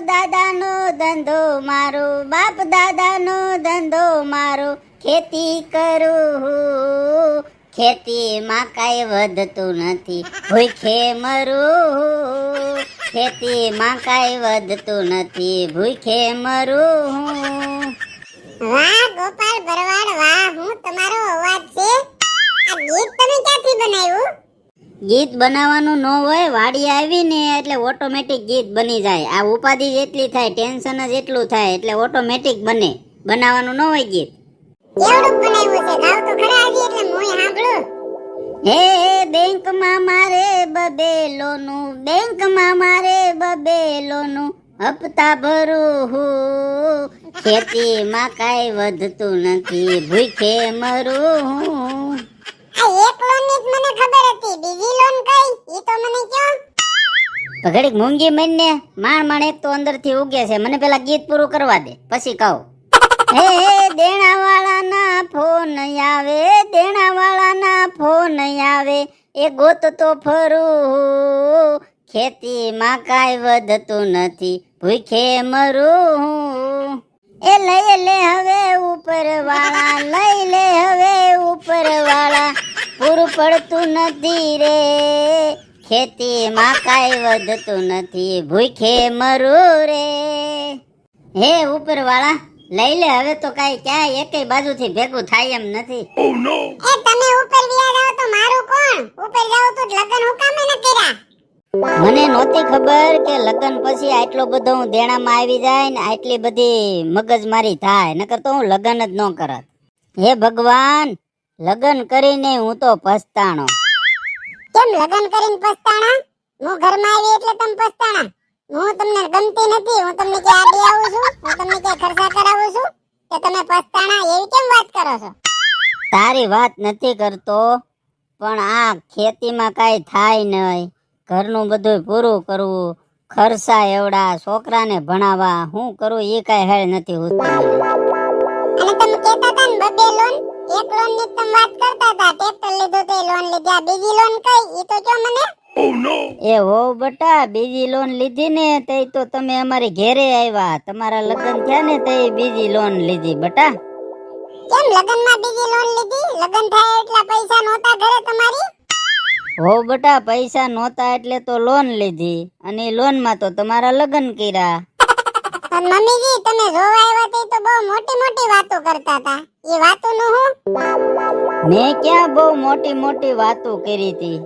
દાદાનો ધંધો મારો બાપ દાદાનો ધંધો મારો, ખેતી કરું હું. ખેતીમાં કાંઈ વધતું નથી, ભૂખે મરું હું. ખેતીમાં કાંઈ વધતું નથી, ભૂખે મરું હું. વાહ, ગોપાલ, ભરવાડ, વાહ, હું તમારો અવાજ છે આ ગીત તમે ક્યાંથી બનાવ્યું ગીત બનાવવાનું ન હોય વાડી આવી ને એટલે ઓટોમેટિક ગીત બની જાય. આ ઉપાધિ જેટલી થાય ટેન્શન જ એટલું થાય એટલે ઓટોમેટિક બને. બનાવવાનું ન હોય ગીત. કેવડું બનાવ્યું છે? ગાવ તો ખરા હજી એટલે મોય સાંભળું હે બેંકમાં મારે બબેલોનું બેંકમાં મારે બબેલોનું હપ્તા ભરું. હું ખેતીમાં કાંઈ વધતું નથી ભૂખે મરું. હું આ એક લોનની મને ખબર હતી. બીજી તો ઘડીક મૂંગી મરીને માણ માણ એક તો અંદરથી ઉગે છે. મને પેલા ગીત પૂરું કરવા દે, પછી કહું. હે દેણાવાળાના ફોન આવે, દેણાવાળાના ફોન આવે. એ ગોતતો ફરું, ખેતીમાં કાંઈ વધતું નથી. ભૂખે મરું. એ લઈ લે હવે ઉપર વાળા લઈ લે હવે ઉપર વાળા પૂરું પડતું નથી રે. ખેતીમાં કાંઈ વધતું નથી. ભૂખે મરું રે. હે ઉપર વાળા લઈ લે હવે તો કાંઈ ક્યાંય એકેય બાજુથી ભેગું થાય એમ નથી. એ તમે ઉપર વ્યા જાવ તો મારું કોણ? ઉપર જાવ તો લગન હું કામે ન કર્યા. મને નહોતી ખબર કે લગ્ન પછી આટલો બધો હું દેણામાં આવી જાય ને આટલી બધી મગજમારી થાય. નકર તો હું લગ્ન જ ન કરત. હે ભગવાન લગ્ન કરીને હું તો પસ્તાણો. કેમ લગન કરીને પસ્તાણા? હું ઘરમાં આવી એટલે તમે પસ્તાણા? હું તમને ગમતી નથી. હું તમને કે આડી આવું છું? હું તમને કે ખર્ચા કરાવું છું? કે તમે પસ્તાણા? એવી કેમ વાત કરો છો? તારી વાત નથી કરતો પણ આ ખેતીમાં કાંઈ થાય નહીં. ઘરનું બધું પૂરું કરવું ખર્ચા એવડા છોકરાને ભણાવવા. હું કરું એ કાંઈ હેળ નથી હોતું. અને તમે કહેતા હતા ને બબે લોન? એક લોનની તમે વાત કરતા હતા. ટ્રેક્ટર લીધું તે લોન લીધી. આ બીજી લોન કઈ? ઈ તો જો મને? એ હો બટા બીજી લોન લીધી ને તે તો તમે અમારે ઘેરે આવ્યા. તમારા લગ્ન થયા ને તે બીજી લોન લીધી બટા. કેમ લગ્નમાં બીજી લોન લીધી? લગન થાય એટલા પૈસા નહોતા ઘરે તમારી? હો બટા પૈસા નહોતા એટલે તો લોન લીધી. અને લોનમાં તો તમારા લગ્ન કર્યા. પણ મમ્મીજી તમે જોવા મોટી મોટી વાતો કરતા હતા. એ વાતો નું હું? મેં ક્યાં બહુ મોટી મોટી વાતો કરી હતી?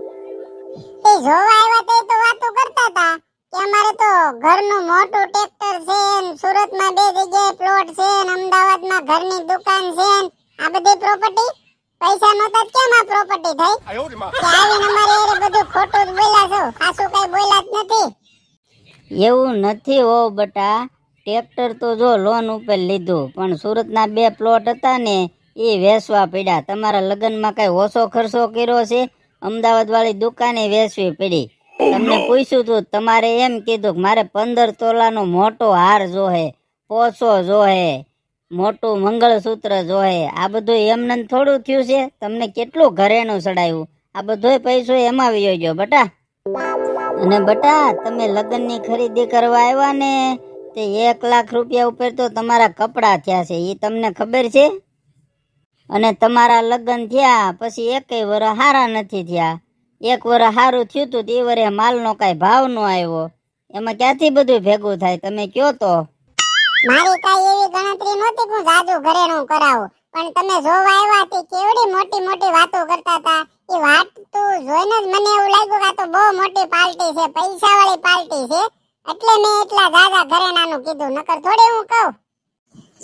તે જોવા આવ્યા તે તો વાતો કરતા હતા કે અમારે તો ઘરનું મોટું ટ્રેક્ટર છે ને સુરતમાં બે જગ્યાએ પ્લોટ છે ને અમદાવાદમાં ઘરની દુકાન છે ને આ બધી પ્રોપર્ટી પૈસા નહોતા કેમ આ પ્રોપર્ટી થઈ? આવીને અમારે એ બધું ખોટું જ બોલ્યા છો. આ શું કઈ બોલ્યા જ નથી. એવું નથી હો બટા. ટ્રેક્ટર તો જો લોન ઉપર લીધું, પણ સુરતના બે પ્લોટ હતા ને, એ વેચવા પડ્યા. તમારા લગ્નમાં કઈ ઓછો ખર્ચો કર્યો છે? અમદાવાદ વાળી દુકાને વેચવી પડી. તમને પૂછ્યું તું તમારે એમ કીધું કે મારે પંદર તોલાનો મોટો હાર જોહે, પોસો જોહે, મોટું મંગળસૂત્ર જોહે. આ બધું એમને થોડું થયું છે? તમને કેટલું ઘરેણું ચડાવ્યું આ બધોય પૈસો એમાં વયો ગયો, બટા. અને બટા, તમે લગ્નની ખરીદી કરવા આવ્યા ને તે એક લાખ રૂપિયા ઉપર તો તમારા કપડાં થયા છે એ તમને ખબર છે? અને તમારા લગ્ન થયા, પછી એકેય વર હારા નથી થયા. એક વર હારું થયું તું, તે વરે માલનો કાંઈ ભાવ ન આવ્યો. એમાં ક્યાંથી બધું ભેગું થાય, તમે કયો તો? મારી કાંઈ એવી ગણતરી નહોતી કે હું જાજુ ઘરેણું કરાવું. પણ તમે જોવા આવ્યા તે કેવડી મોટી મોટી વાતો કરતા હતા. એ વાત તો જોઈને જ મને એવું લાગ્યું કે આ તો બહુ મોટી પાર્ટી છે પૈસા વાળી પાર્ટી છે. એટલે મેં એટલા ઝાઝા ઘરેણાનું કીધું, નકર થોડી હું કહું.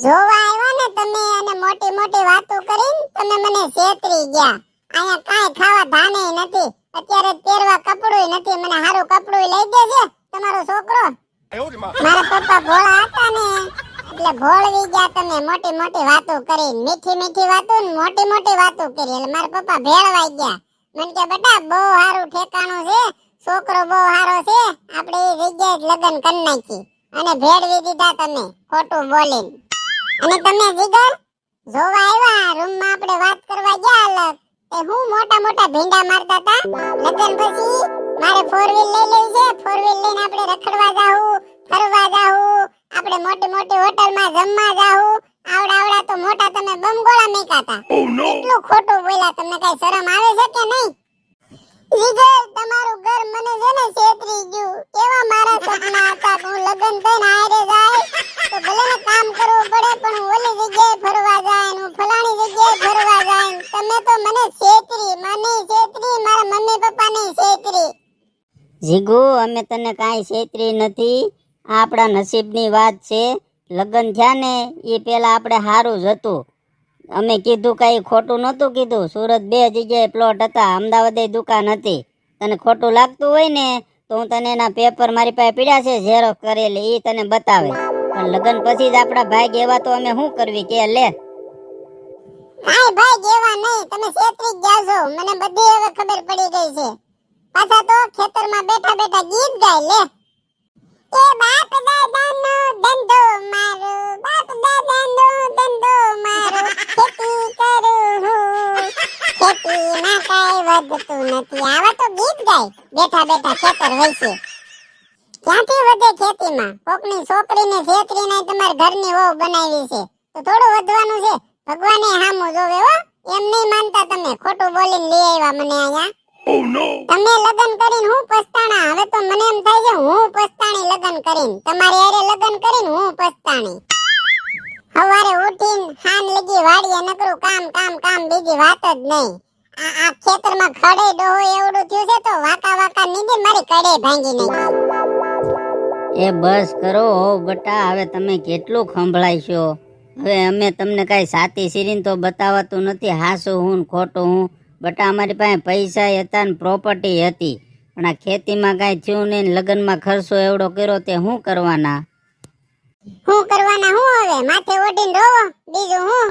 જોવા આવ્યો ને તમે અને મોટી મોટી વાતો કરીને તમે મને છેતરી ગયા. અહીંયા કાંઈ ખાવા ધાને નથી. અત્યારે પહેરવા કપડું નથી. મને સારું કપડું લઈ દેજે, તમારો છોકરો. મારા પપ્પા ભોળા હતા ને, એટલે ભોળવી ગયા તમે. મોટી મોટી વાતો કરી, મીઠી મીઠી વાતો ને મોટી મોટી વાતો કરી. એટલે મારા પપ્પા ભેળવાઈ ગયા. મને કે, બેટા, બહુ સારું ઠેકાણું છે. છોકરો બહુ સારો છે આપણે એ જગ્યાએ લગ્ન કરી નાખી. અને ભેળવી દીધા તમે ખોટું બોલીને. અને તમે જીગર જોવા આવ્યા રૂમમાં આપણે વાત કરવા ગયા અલગ. તે હું મોટા મોટા ભીંડા મારતા હતા. લગ્ન પછી મારે ફોર વ્હીલ લઈ લેવી છે. ફોર વ્હીલ લઈને આપણે રખડવા જાવું ફરવા જાવું આપણે મોટી મોટી હોટલમાં જમવા જાવું આવડા આવડા તો મોટા તમે બમગોળા મેકાતા. એટલું ખોટું બોલ્યા તમને કઈ શરમ આવે છે કે નહીં? જીગર તમારું ઘર મને છે ને ગયું. કેવા મારા સપના હતા હું લગ્ન કામ કરવું પડે, પણ હું ફરવા જાય ફલાણી જગ્યાએ ફરવા જાય તમે તો મને છેતરી મને છેતરી, મારા મમ્મી પપ્પાને છેતરી. જીગુ, અમે તને કાંઈ છેતરી નથી. આપણા નસીબની વાત છે. લગ્ન થયા ને એ પહેલાં આપણે સારું જ હતું. અમે કીધું કાંઈ ખોટું નહોતું કીધું. સુરત બે જગ્યાએ પ્લોટ હતા. અમદાવાદે દુકાન હતી. તને ખોટું લાગતું હોય ને, તો હું તને એના પેપર મારી પાસે પીડ્યા છે ઝેરોક્ષ કરેલી. એ તને બતાવે. પણ લગ્ન પછી જ આપણા ભાઈ એવા તો અમે શું કરવી કે, લે. કાંઈ ભાઈ જેવા નહીં. તમે છેતરી ગયા છો. મને બધી હવે ખબર પડી ગઈ છે. પાછા તો ખેતરમાં બેઠા બેઠા ગીત ગાય, લે. એ બાપ દાદાનો ધંધો, મારો બાપ દાદાનો ધંધો મારો ખેતી કરું હું ખેતીમાં કાંઈ વધતું નથી. આવા તો ગીત ગાય. બેઠા બેઠા ખેતર વૈસે ક્યાંથી વધે ખેતીમાં? કોકની છોકરીને છેતરીને તમારા ઘરની વહુ બનાવી છે. તો થોડું વધવાનું છે. ભગવાને હામું જોવે હો. એમ નહીં માનતા તમે. ખોટું બોલીને લઈ આવ્યા મને અહીંયા. તમે લગ્ન કરીને હું પસ્તાણા? હવે તો મને એમ થાય છે હું પસ્તાણી લગ્ન કરીને. તમારી હારે લગ્ન કરીને હું પસ્તાણી. સવારે ઉઠીને હાન લગી વાડીએ નકરું કામ કામ કામ બીજી વાત જ નહીં. આ આ ખેતરમાં ખડે ડોહો એવડું થયું છે તો વાકા વાકા નીંદી મારી કડે ભાંગી નહીં. એ બસ કરો હો બટા હવે તમે કેટલું સંભળાઈશો હવે અમે તમને કાંઈ સાતી સિરીન તો બતાવાતું નથી હાસું હું ને ખોટું હું. બટા અમારી પાસે પૈસા હતા ને પ્રોપર્ટી હતી. પણ આ ખેતીમાં કાંઈ થયું નહીં લગ્નમાં ખર્ચો એવડો કર્યો તે શું કરવાના? હું કરવાના હું હવે? માથે ઓઢીને રોવો બીજું હું?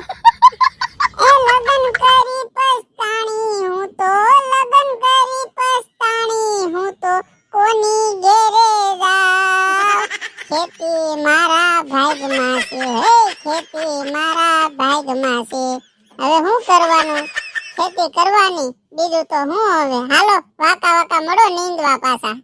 એ લગન કરી પસ્તાણી, હું તો લગન કરી પસ્તાણી, હું તો કોની ઘેરે જાઉં? ખેતી મારા ભાગમાં છે, હે ખેતી મારા ભાગમાં છે. હવે હું કરવાનું? ખેતી કરવાની? બીજું તો હું હવે? હાલો, વાકા વાકા મળો, નીંદવા પાછા.